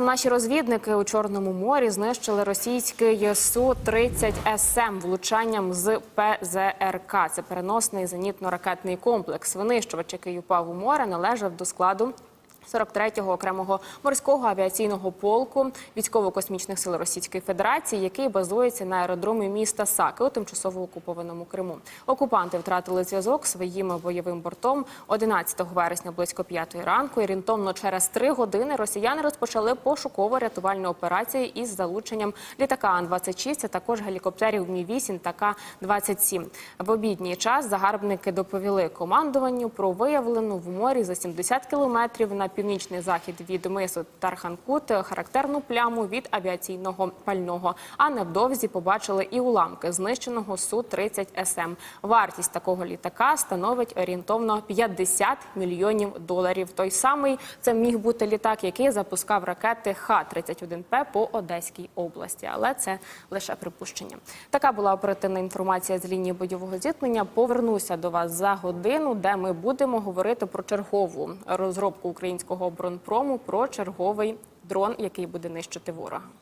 Наші розвідники у Чорному морі знищили російський Су-30 СМ влучанням з ПЗРК. Це переносний зенітно-ракетний комплекс. Винищувач, який упав у море, належав до складу 43-го окремого морського авіаційного полку військово-космічних сил Російської Федерації, який базується на аеродромі міста Саки у тимчасово окупованому Криму. Окупанти втратили зв'язок своїм бойовим бортом 11 вересня близько 5 ранку. І орієнтовно через три години росіяни розпочали пошуково-рятувальну операцію із залученням літака Ан-26, а також гелікоптерів Мі-8 та К-27. В обідній час загарбники доповіли командуванню про виявлену в морі за 70 кілометрів на північний захід від мису Тарханкут характерну пляму від авіаційного пального. А невдовзі побачили і уламки знищеного Су-30 СМ. Вартість такого літака становить орієнтовно 50 мільйонів доларів. Той самий це міг бути літак, який запускав ракети Х-31П по Одеській області. Але це лише припущення. Така була оперативна інформація з лінії бойового зіткнення. Повернуся до вас за годину, де ми будемо говорити про чергову розробку українського оборонпрому, про черговий дрон, який буде нищити ворога.